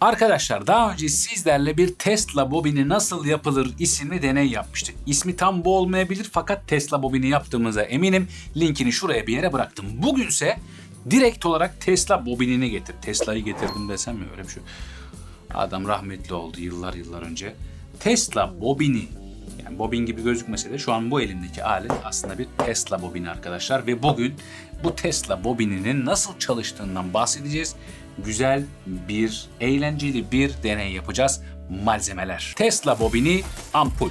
Arkadaşlar daha önce sizlerle bir Tesla bobini nasıl yapılır isimli deney yapmıştık. İsmi tam bu olmayabilir fakat Tesla bobini yaptığımıza eminim. Linkini şuraya bir yere bıraktım. Bugünse direkt olarak Tesla bobinini getir. Tesla'yı getirdim desem mi öyle bir şey. Adam rahmetli oldu yıllar yıllar önce. Tesla bobini yani bobin gibi gözükmese de şu an bu elimdeki alet aslında bir Tesla bobini arkadaşlar ve bugün bu Tesla bobininin nasıl çalıştığından bahsedeceğiz. Güzel bir, eğlenceli bir deney yapacağız. Malzemeler. Tesla bobini ampul.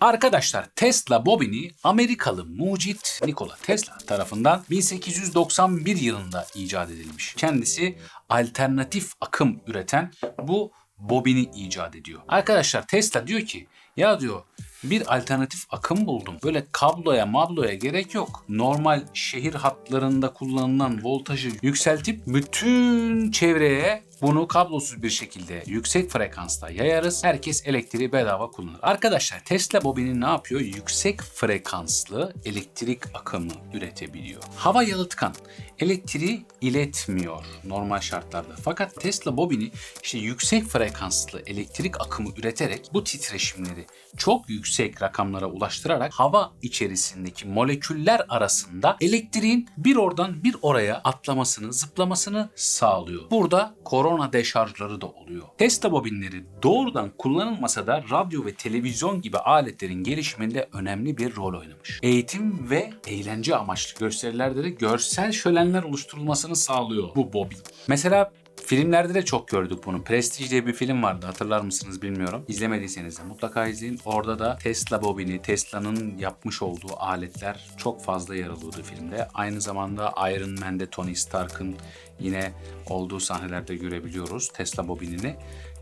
Arkadaşlar Tesla bobini Amerikalı mucit Nikola Tesla tarafından 1891 yılında icat edilmiş. Kendisi alternatif akım üreten bu bobini icat ediyor. Arkadaşlar Tesla diyor ki ya diyor bir alternatif akım buldum. Böyle kabloya mabloya gerek yok. Normal şehir hatlarında kullanılan voltajı yükseltip bütün çevreye bunu kablosuz bir şekilde yüksek frekansta yayarız. Herkes elektriği bedava kullanır. Arkadaşlar Tesla bobini ne yapıyor? Yüksek frekanslı elektrik akımı üretebiliyor. Hava yalıtkan elektriği iletmiyor normal şartlarda. Fakat Tesla bobini işte yüksek frekanslı elektrik akımı üreterek bu titreşimleri çok yüksek rakamlara ulaştırarak hava içerisindeki moleküller arasında elektriğin bir oradan bir oraya atlamasını, zıplamasını sağlıyor. Burada korona deşarjları da oluyor. Tesla bobinleri doğrudan kullanılmasa da radyo ve televizyon gibi aletlerin gelişiminde önemli bir rol oynamış. Eğitim ve eğlence amaçlı gösterilerde de görsel şölenler oluşturulmasını sağlıyor bu bobin. Mesela Filmlerde de çok gördük bunu. Prestige diye bir film vardı hatırlar mısınız bilmiyorum. İzlemediyseniz de mutlaka izleyin. Orada da Tesla bobini, Tesla'nın yapmış olduğu aletler çok fazla yer alıyordu filmde. Aynı zamanda Iron Man'de Tony Stark'ın yine olduğu sahnelerde görebiliyoruz Tesla bobinini.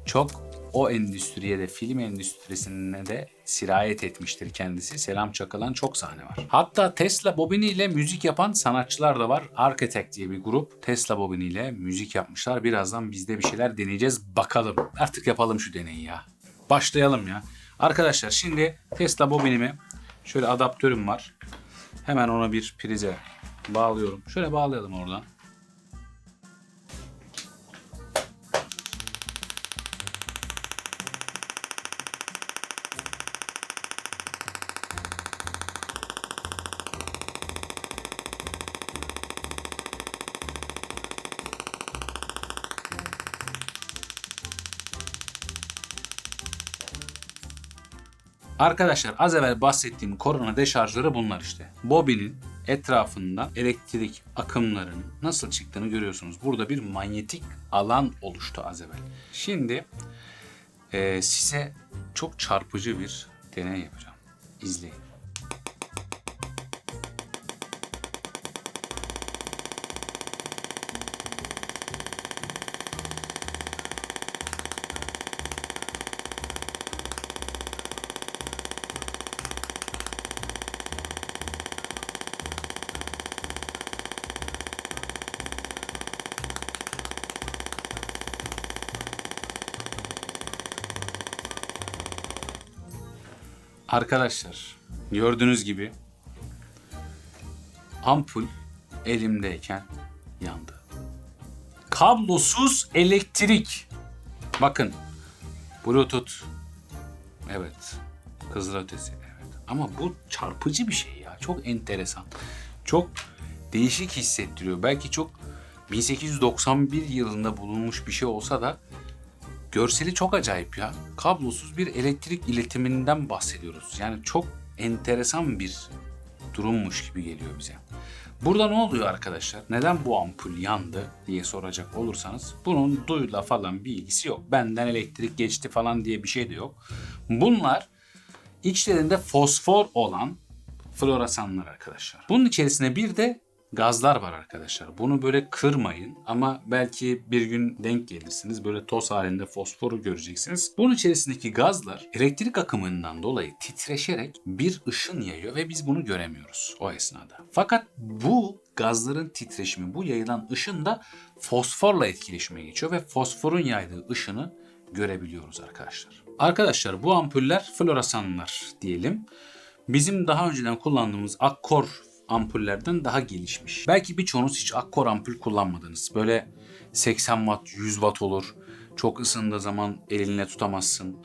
Çok o endüstriye de film endüstrisine de sirayet etmiştir kendisi. Selam çakılan çok sahne var. Hatta Tesla bobiniyle müzik yapan sanatçılar da var. Architect diye bir grup Tesla bobiniyle müzik yapmışlar. Birazdan biz de bir şeyler deneyeceğiz. Bakalım. Artık yapalım şu deneyi ya. Başlayalım ya. Arkadaşlar şimdi Tesla bobinimi şöyle adaptörüm var. Hemen ona bir prize bağlıyorum. Şöyle bağlayalım oradan. Arkadaşlar az evvel bahsettiğim korona deşarjları bunlar işte. Bobinin etrafından elektrik akımlarının nasıl çıktığını görüyorsunuz. Burada bir manyetik alan oluştu az evvel. Şimdi e, size çok çarpıcı bir deney yapacağım. İzleyin. Arkadaşlar gördüğünüz gibi ampul elimdeyken yandı. Kablosuz elektrik. Bakın Bluetooth. Evet. Kızılötesi. Evet. Ama bu çarpıcı bir şey ya. Çok enteresan. Çok değişik hissettiriyor. Belki çok 1891 yılında bulunmuş bir şey olsa da Görseli çok acayip ya. Kablosuz bir elektrik iletiminden bahsediyoruz. Yani çok enteresan bir durummuş gibi geliyor bize. Burada ne oluyor arkadaşlar? Neden bu ampul yandı diye soracak olursanız bunun duyla falan bir ilgisi yok. Benden elektrik geçti falan diye bir şey de yok. Bunlar içlerinde fosfor olan floresanlar arkadaşlar. Bunun içerisine bir de gazlar var arkadaşlar. Bunu böyle kırmayın ama belki bir gün denk gelirsiniz. Böyle toz halinde fosforu göreceksiniz. Bunun içerisindeki gazlar elektrik akımından dolayı titreşerek bir ışın yayıyor ve biz bunu göremiyoruz o esnada. Fakat bu gazların titreşimi, bu yayılan ışın da fosforla etkileşime geçiyor ve fosforun yaydığı ışını görebiliyoruz arkadaşlar. Arkadaşlar bu ampuller floresanlar diyelim. Bizim daha önceden kullandığımız akkor ampullerden daha gelişmiş. Belki birçoğunuz hiç akkor ampul kullanmadınız. Böyle 80 watt, 100 watt olur. Çok ısındığı zaman elinle tutamazsın.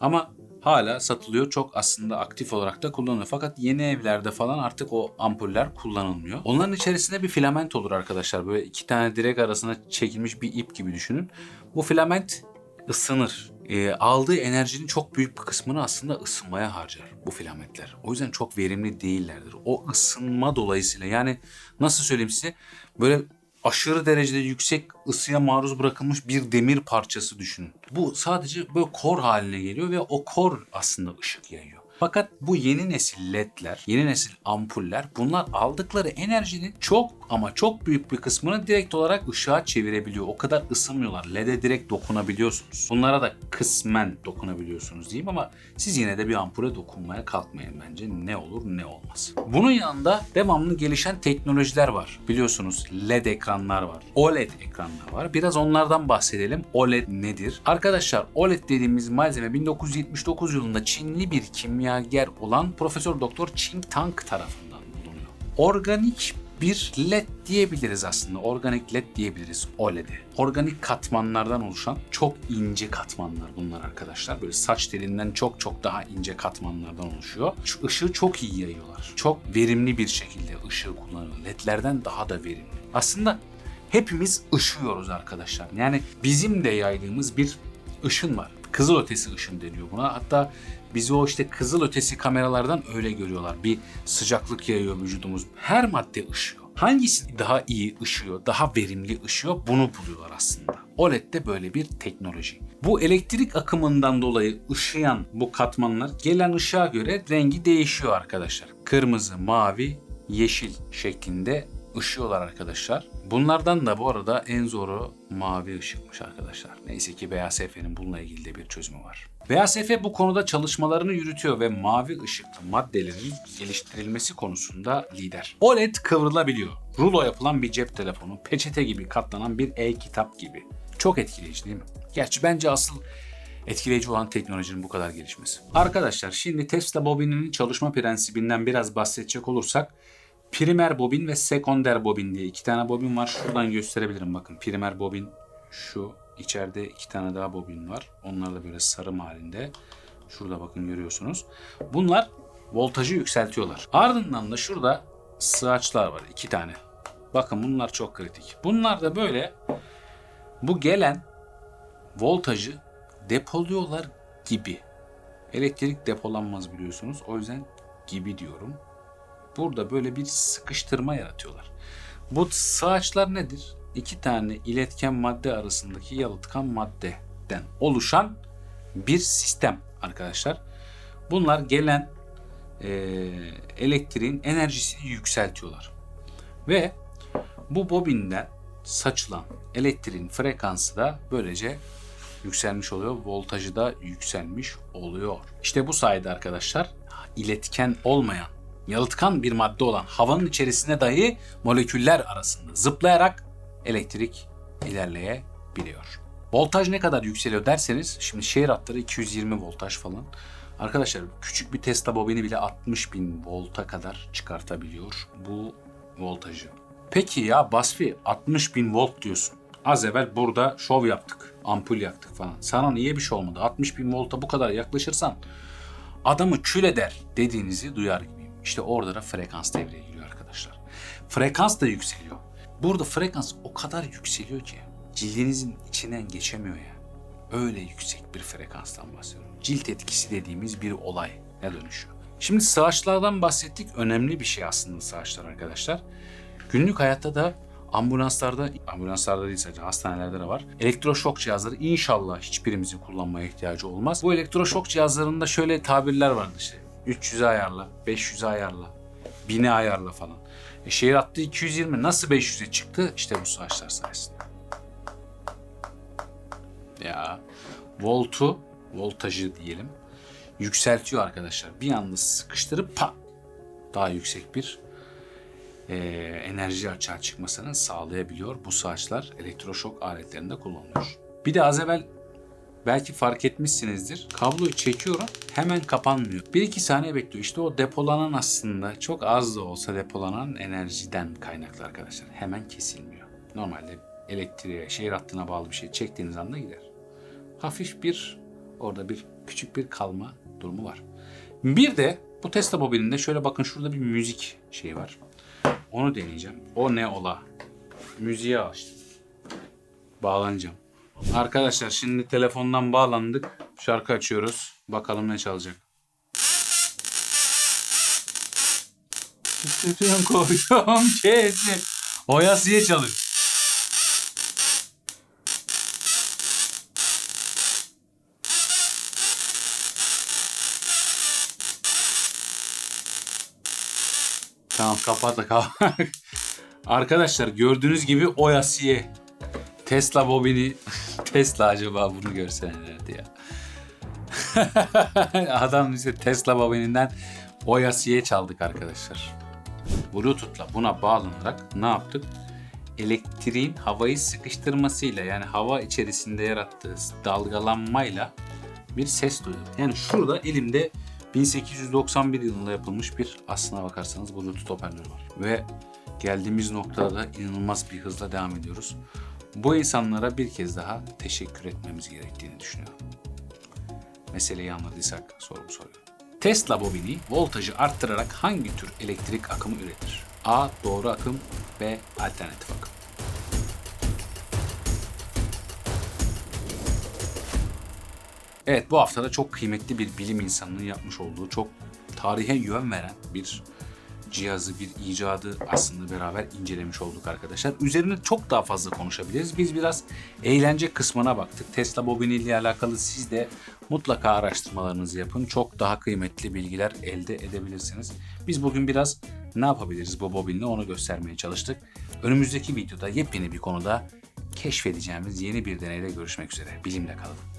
Ama hala satılıyor. Çok aslında aktif olarak da kullanılıyor. Fakat yeni evlerde falan artık o ampuller kullanılmıyor. Onların içerisinde bir filament olur arkadaşlar. Böyle iki tane direk arasına çekilmiş bir ip gibi düşünün. Bu filament ısınır. Ee, aldığı enerjinin çok büyük bir kısmını aslında ısınmaya harcar bu filamentler. O yüzden çok verimli değillerdir. O ısınma dolayısıyla yani nasıl söyleyeyim size böyle aşırı derecede yüksek ısıya maruz bırakılmış bir demir parçası düşünün. Bu sadece böyle kor haline geliyor ve o kor aslında ışık yayıyor. Fakat bu yeni nesil ledler, yeni nesil ampuller bunlar aldıkları enerjinin çok ama çok büyük bir kısmını direkt olarak ışığa çevirebiliyor. O kadar ısınmıyorlar. LED'e direkt dokunabiliyorsunuz. Bunlara da kısmen dokunabiliyorsunuz diyeyim ama siz yine de bir ampule dokunmaya kalkmayın bence. Ne olur ne olmaz. Bunun yanında devamlı gelişen teknolojiler var. Biliyorsunuz LED ekranlar var. OLED ekranlar var. Biraz onlardan bahsedelim. OLED nedir? Arkadaşlar OLED dediğimiz malzeme 1979 yılında Çinli bir kimyager olan Profesör Doktor Ching Tang tarafından bulunuyor. Organik bir led diyebiliriz aslında. Organik led diyebiliriz OLED'e. Organik katmanlardan oluşan çok ince katmanlar bunlar arkadaşlar. Böyle saç telinden çok çok daha ince katmanlardan oluşuyor. Şu ışığı çok iyi yayıyorlar. Çok verimli bir şekilde ışığı kullanıyor. Ledlerden daha da verimli. Aslında hepimiz ışıyoruz arkadaşlar. Yani bizim de yaydığımız bir ışın var. Kızıl ötesi ışın deniyor buna. Hatta bizi o işte kızıl ötesi kameralardan öyle görüyorlar. Bir sıcaklık yayıyor vücudumuz. Her madde ışıyor. Hangisi daha iyi ışıyor, daha verimli ışıyor bunu buluyorlar aslında. OLED de böyle bir teknoloji. Bu elektrik akımından dolayı ışıyan bu katmanlar gelen ışığa göre rengi değişiyor arkadaşlar. Kırmızı, mavi, yeşil şeklinde ışıyorlar arkadaşlar. Bunlardan da bu arada en zoru mavi ışıkmış arkadaşlar. Neyse ki BASF'nin bununla ilgili de bir çözümü var. BASF bu konuda çalışmalarını yürütüyor ve mavi ışıklı maddelerin geliştirilmesi konusunda lider. OLED kıvrılabiliyor. Rulo yapılan bir cep telefonu, peçete gibi katlanan bir e-kitap gibi. Çok etkileyici değil mi? Gerçi bence asıl etkileyici olan teknolojinin bu kadar gelişmesi. Arkadaşlar şimdi Tesla bobininin çalışma prensibinden biraz bahsedecek olursak primer bobin ve sekonder bobin diye iki tane bobin var. Şuradan gösterebilirim bakın. Primer bobin şu içeride iki tane daha bobin var. Onlar da böyle sarım halinde. Şurada bakın görüyorsunuz. Bunlar voltajı yükseltiyorlar. Ardından da şurada sığaçlar var iki tane. Bakın bunlar çok kritik. Bunlar da böyle bu gelen voltajı depoluyorlar gibi. Elektrik depolanmaz biliyorsunuz. O yüzden gibi diyorum burada böyle bir sıkıştırma yaratıyorlar. Bu sığaçlar nedir? İki tane iletken madde arasındaki yalıtkan maddeden oluşan bir sistem arkadaşlar. Bunlar gelen e, elektriğin enerjisini yükseltiyorlar. Ve bu bobinden saçılan elektriğin frekansı da böylece yükselmiş oluyor. Voltajı da yükselmiş oluyor. İşte bu sayede arkadaşlar iletken olmayan yalıtkan bir madde olan havanın içerisine dahi moleküller arasında zıplayarak elektrik ilerleyebiliyor. Voltaj ne kadar yükseliyor derseniz şimdi şehir hatları 220 voltaj falan. Arkadaşlar küçük bir Tesla bobini bile 60 bin volta kadar çıkartabiliyor bu voltajı. Peki ya Basfi 60 bin volt diyorsun. Az evvel burada şov yaptık. Ampul yaktık falan. Sana niye bir şey olmadı? 60 bin volta bu kadar yaklaşırsan adamı kül eder dediğinizi duyar gibiyim. İşte orada da frekans devreye giriyor arkadaşlar. Frekans da yükseliyor. Burada frekans o kadar yükseliyor ki cildinizin içinden geçemiyor ya. Öyle yüksek bir frekanstan bahsediyorum. Cilt etkisi dediğimiz bir olay ne dönüşüyor. Şimdi sağaçlardan bahsettik. Önemli bir şey aslında sağaçlar arkadaşlar. Günlük hayatta da ambulanslarda, ambulanslarda değil sadece hastanelerde de var. Elektroşok cihazları inşallah hiçbirimizin kullanmaya ihtiyacı olmaz. Bu elektroşok cihazlarında şöyle tabirler vardı işte. 300'e ayarla, 500'e ayarla, 1000'e ayarla falan. E şehir hattı 220 nasıl 500'e çıktı? İşte bu saçlar sayesinde. Ya voltu, voltajı diyelim yükseltiyor arkadaşlar. Bir anda sıkıştırıp pa daha yüksek bir e, enerji açığa çıkmasını sağlayabiliyor. Bu saçlar elektroşok aletlerinde kullanılıyor. Bir de az evvel Belki fark etmişsinizdir. Kabloyu çekiyorum hemen kapanmıyor. 1-2 saniye bekliyor. İşte o depolanan aslında çok az da olsa depolanan enerjiden kaynaklı arkadaşlar. Hemen kesilmiyor. Normalde elektriğe, şehir hattına bağlı bir şey çektiğiniz anda gider. Hafif bir orada bir küçük bir kalma durumu var. Bir de bu Tesla bobininde şöyle bakın şurada bir müzik şeyi var. Onu deneyeceğim. O ne ola? Müziği açtım. Bağlanacağım. Arkadaşlar şimdi telefondan bağlandık. Şarkı açıyoruz. Bakalım ne çalacak. Bütün koydum kesi. Oyasıya çalıyor. Tamam kapat da. Arkadaşlar gördüğünüz gibi Oyasiye. Tesla bobini. Tesla acaba bunu görse ne ya. Adam bize Tesla bobininden Oyasiye çaldık arkadaşlar. Bluetooth'la buna bağlanarak ne yaptık? Elektriğin havayı sıkıştırmasıyla yani hava içerisinde yarattığı dalgalanmayla bir ses duydum. Yani şurada elimde 1891 yılında yapılmış bir aslına bakarsanız Bluetooth hoparlör var. Ve geldiğimiz noktada da inanılmaz bir hızla devam ediyoruz. Bu insanlara bir kez daha teşekkür etmemiz gerektiğini düşünüyorum. Meseleyi anladıysak sorumu soruyorum. Tesla bobini voltajı arttırarak hangi tür elektrik akımı üretir? A. Doğru akım B. Alternatif akım. Evet bu haftada çok kıymetli bir bilim insanının yapmış olduğu çok tarihe yön veren bir cihazı, bir icadı aslında beraber incelemiş olduk arkadaşlar. Üzerine çok daha fazla konuşabiliriz. Biz biraz eğlence kısmına baktık. Tesla bobini ile alakalı siz de mutlaka araştırmalarınızı yapın. Çok daha kıymetli bilgiler elde edebilirsiniz. Biz bugün biraz ne yapabiliriz bu bobinle onu göstermeye çalıştık. Önümüzdeki videoda yepyeni bir konuda keşfedeceğimiz yeni bir deneyle görüşmek üzere. Bilimle kalın.